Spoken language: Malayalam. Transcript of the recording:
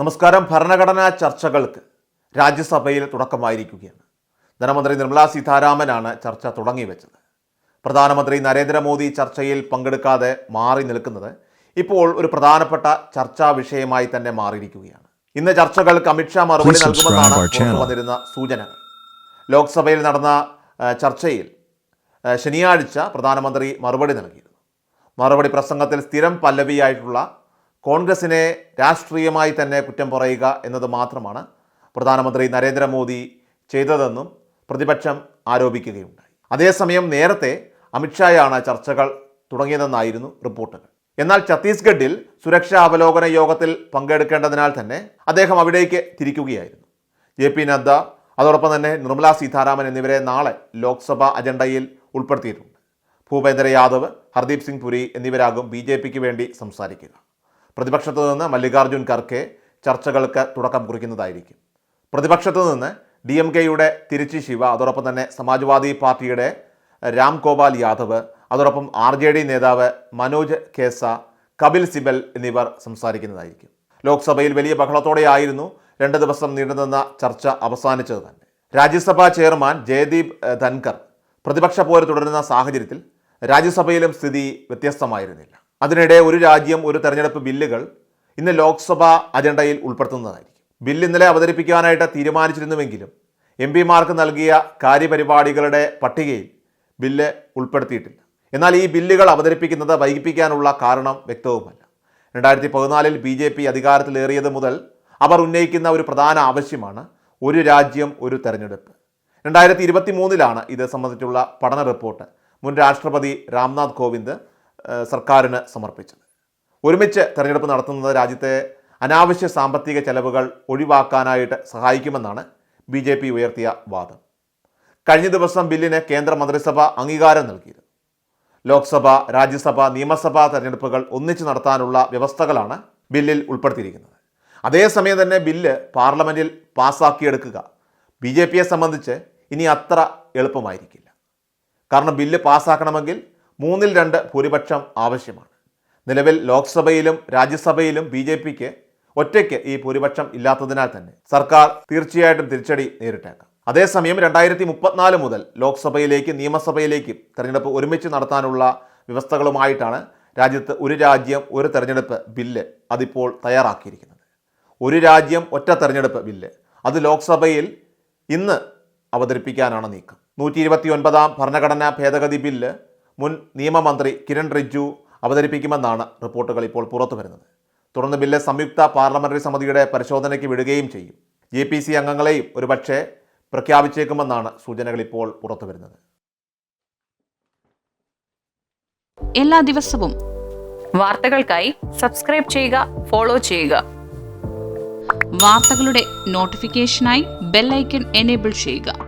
നമസ്കാരം. ഭരണഘടനാ ചർച്ചകൾക്ക് രാജ്യസഭയിൽ തുടക്കമായിരിക്കുകയാണ്. ധനമന്ത്രി നിർമ്മലാ സീതാരാമനാണ് ചർച്ച തുടങ്ങി വെച്ചത്. പ്രധാനമന്ത്രി നരേന്ദ്രമോദി ചർച്ചയിൽ പങ്കെടുക്കാതെ മാറി നിൽക്കുന്നത് ഇപ്പോൾ ഒരു പ്രധാനപ്പെട്ട ചർച്ചാ വിഷയമായി തന്നെ മാറിയിരിക്കുകയാണ്. ഇന്ന് ചർച്ചകൾക്ക് അമിത്ഷാ മറുപടി നൽകുമെന്നാണ് വന്നിരുന്ന സൂചനകൾ. ലോക്സഭയിൽ നടന്ന ചർച്ചയിൽ ശനിയാഴ്ച പ്രധാനമന്ത്രി മറുപടി നൽകിയിരുന്നു. മറുപടി പ്രസംഗത്തിൽ സ്ഥിരം പല്ലവിയായിട്ടുള്ള കോൺഗ്രസിനെ രാഷ്ട്രീയമായി തന്നെ കുറ്റം പറയുക എന്നത് മാത്രമാണ് പ്രധാനമന്ത്രി നരേന്ദ്രമോദി ചെയ്തതെന്നും പ്രതിപക്ഷം ആരോപിക്കുകയുണ്ടായി. അതേസമയം നേരത്തെ അമിത്ഷായാണ് ചർച്ചകൾ തുടങ്ങിയതെന്നായിരുന്നു റിപ്പോർട്ടുകൾ. എന്നാൽ ഛത്തീസ്ഗഡിൽ സുരക്ഷാ അവലോകന യോഗത്തിൽ പങ്കെടുക്കേണ്ടതിനാൽ തന്നെ അദ്ദേഹം അവിടേക്ക് തിരിക്കുകയായിരുന്നു. ജെ പി നദ്ദ അതോടൊപ്പം തന്നെ നിർമ്മലാ സീതാരാമൻ എന്നിവരെ നാളെ ലോക്സഭാ അജണ്ടയിൽ ഉൾപ്പെടുത്തിയിട്ടുണ്ട്. ഭൂപേന്ദ്ര യാദവ് ഹർദീപ് സിംഗ് പുരി എന്നിവരാകും ബി വേണ്ടി സംസാരിക്കുക. പ്രതിപക്ഷത്തു നിന്ന് മല്ലികാർജുൻ ഖർഗെ ചർച്ചകൾക്ക് തുടക്കം കുറിക്കുന്നതായിരിക്കും. പ്രതിപക്ഷത്തു നിന്ന് ഡി എം കെയുടെ തിരുച്ചി ശിവ അതോടൊപ്പം തന്നെ സമാജ്വാദി പാർട്ടിയുടെ രാം ഗോപാൽ യാദവ് അതോടൊപ്പം ആർ ജെ ഡി നേതാവ് മനോജ് ഖേസ കപിൽ സിബൽ എന്നിവർ സംസാരിക്കുന്നതായിരിക്കും. ലോക്സഭയിൽ വലിയ ബഹളത്തോടെയായിരുന്നു രണ്ട് ദിവസം നീണ്ടുനിന്ന ചർച്ച അവസാനിച്ചത് തന്നെ. രാജ്യസഭാ ചെയർമാൻ ജയദീപ് ധൻകർ പ്രതിപക്ഷ പോര് തുടരുന്ന സാഹചര്യത്തിൽ രാജ്യസഭയിലും സ്ഥിതി വ്യത്യസ്തമായിരുന്നില്ല. അതിനിടെ ഒരു രാജ്യം ഒരു തെരഞ്ഞെടുപ്പ് ബില്ലുകൾ ഇന്ന് ലോക്സഭ അജണ്ടയിൽ ഉൾപ്പെടുത്തുന്നതായിരിക്കും. ബില്ല് ഇന്നലെ അവതരിപ്പിക്കാനായിട്ട് തീരുമാനിച്ചിരുന്നുവെങ്കിലും എം പിമാർക്ക് നൽകിയ കാര്യപരിപാടികളുടെ പട്ടികയിൽ ബില്ല് ഉൾപ്പെടുത്തിയിട്ടില്ല. എന്നാൽ ഈ ബില്ലുകൾ അവതരിപ്പിക്കുന്നത് വൈകിപ്പിക്കാനുള്ള കാരണം വ്യക്തവുമല്ല. രണ്ടായിരത്തി പതിനാലിൽ ബി ജെ പി അധികാരത്തിലേറിയത് മുതൽ അവർ ഉന്നയിക്കുന്ന ഒരു പ്രധാന ആവശ്യമാണ് ഒരു രാജ്യം ഒരു തെരഞ്ഞെടുപ്പ്. രണ്ടായിരത്തി ഇരുപത്തി മൂന്നിലാണ് ഇത് സംബന്ധിച്ചുള്ള പഠന റിപ്പോർട്ട്. മുൻ രാഷ്ട്രപതി രാംനാഥ് കോവിന്ദ് സർക്കാരിന് സമർപ്പിച്ചത്. ഒരുമിച്ച് തെരഞ്ഞെടുപ്പ് നടത്തുന്നത് രാജ്യത്തെ അനാവശ്യ സാമ്പത്തിക ചെലവുകൾ ഒഴിവാക്കാനായിട്ട് സഹായിക്കുമെന്നാണ് ബി ജെ പി ഉയർത്തിയ വാദം. കഴിഞ്ഞ ദിവസം ബില്ലിന് കേന്ദ്ര മന്ത്രിസഭ അംഗീകാരം നൽകിയിരുന്നു ലോക്സഭ രാജ്യസഭ നിയമസഭാ തെരഞ്ഞെടുപ്പുകൾ ഒന്നിച്ചു നടത്താനുള്ള വ്യവസ്ഥകളാണ് ബില്ലിൽ ഉൾപ്പെടുത്തിയിരിക്കുന്നത്. അതേസമയം തന്നെ ബില്ല് പാർലമെന്റിൽ പാസ്സാക്കിയെടുക്കുക ബി ജെ പിയെ സംബന്ധിച്ച് ഇനി അത്ര എളുപ്പമായിരിക്കില്ല. കാരണം ബില്ല് പാസ്സാക്കണമെങ്കിൽ മൂന്നിൽ രണ്ട് ഭൂരിപക്ഷം ആവശ്യമാണ്. നിലവിൽ ലോക്സഭയിലും രാജ്യസഭയിലും ബി ജെ പിക്ക് ഒറ്റയ്ക്ക് ഈ ഭൂരിപക്ഷം ഇല്ലാത്തതിനാൽ തന്നെ സർക്കാർ തീർച്ചയായിട്ടും തിരിച്ചടി നേരിട്ടേക്കാം. അതേസമയം രണ്ടായിരത്തി മുപ്പത്തിനാല് മുതൽ ലോക്സഭയിലേക്കും നിയമസഭയിലേക്കും തെരഞ്ഞെടുപ്പ് ഒരുമിച്ച് നടത്താനുള്ള വ്യവസ്ഥകളുമായിട്ടാണ് രാജ്യത്ത് ഒരു രാജ്യം ഒരു തെരഞ്ഞെടുപ്പ് ബില്ല് അതിപ്പോൾ തയ്യാറാക്കിയിരിക്കുന്നത്. ഒരു രാജ്യം ഒറ്റ തെരഞ്ഞെടുപ്പ് ബില്ല് അത് ലോക്സഭയിൽ ഇന്ന് അവതരിപ്പിക്കാനാണ് നീക്കം. നൂറ്റി ഇരുപത്തി ഒൻപതാം ഭരണഘടനാ ഭേദഗതി ബില്ല് മുൻ നിയമമന്ത്രി കിരൺ റിജ്ജു അവതരിപ്പിക്കുമെന്നാണ് റിപ്പോർട്ടുകൾ ഇപ്പോൾ പുറത്തു വരുന്നത്. തുടർന്ന് ബില്ല് സംയുക്ത പാർലമെന്ററി സമിതിയുടെ പരിശോധനയ്ക്ക് വിടുകയും ചെയ്യും. ജെ പി സി അംഗങ്ങളെയും ഒരുപക്ഷെ പ്രഖ്യാപിച്ചേക്കുമെന്നാണ് സൂചനകൾ ഇപ്പോൾ പുറത്തു വരുന്നത്. എല്ലാ ദിവസവും വാർത്തകൾക്കായി സബ്സ്ക്രൈബ് ചെയ്യുക ഫോളോ ചെയ്യുക. വാർത്തകളുടെ നോട്ടിഫിക്കേഷനായി ബെല്ലൈക്കൺ എനേബിൾ ചെയ്യുക.